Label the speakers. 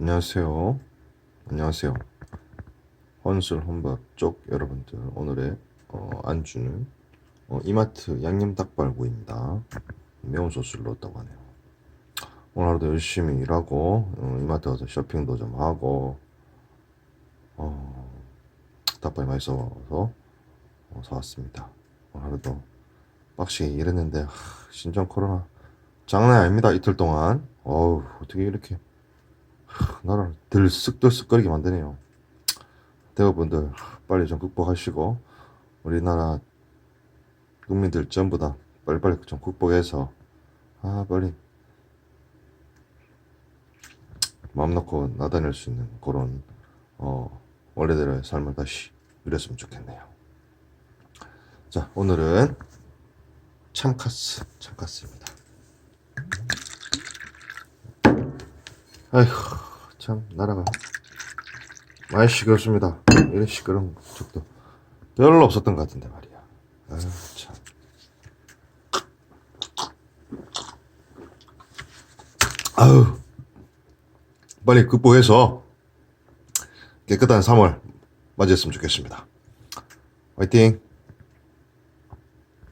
Speaker 1: 안녕하세요. 안녕하세요. 헌술 혼밥 쪽 여러분들 오늘의 어, 안주는 어, 이마트 양념 닭발구이입니다. 매운 소스를 넣었다고 하네요. 오늘 하루도 열심히 일하고 어, 이마트 가서 쇼핑도 좀 하고 어, 닭발이 맛있어서 어, 사왔습니다. 오늘 하루도 빡시게 일했는데 하, 신종 코로나 장난 아닙니다. 이틀 동안 어우 어떻게 이렇게 나라를 들썩들썩거리게 만드네요. 대학분들 빨리 좀 극복하시고 우리나라 국민들 전부 다 빨리빨리 좀 극복해서 아 빨리 마음 놓고 나다닐 수 있는 그런 어 원래대로의 삶을 다시 누렸으면 좋겠네요. 자 오늘은 참카스 참카스입니다. 아이고 참 나라가 많이 시끄럽습니다. 이런 시끄러운 적도 별로 없었던 것 같은데 말이야. 아유 참. 아유 빨리 극복해서 깨끗한 3월 맞이했으면 좋겠습니다. 화이팅!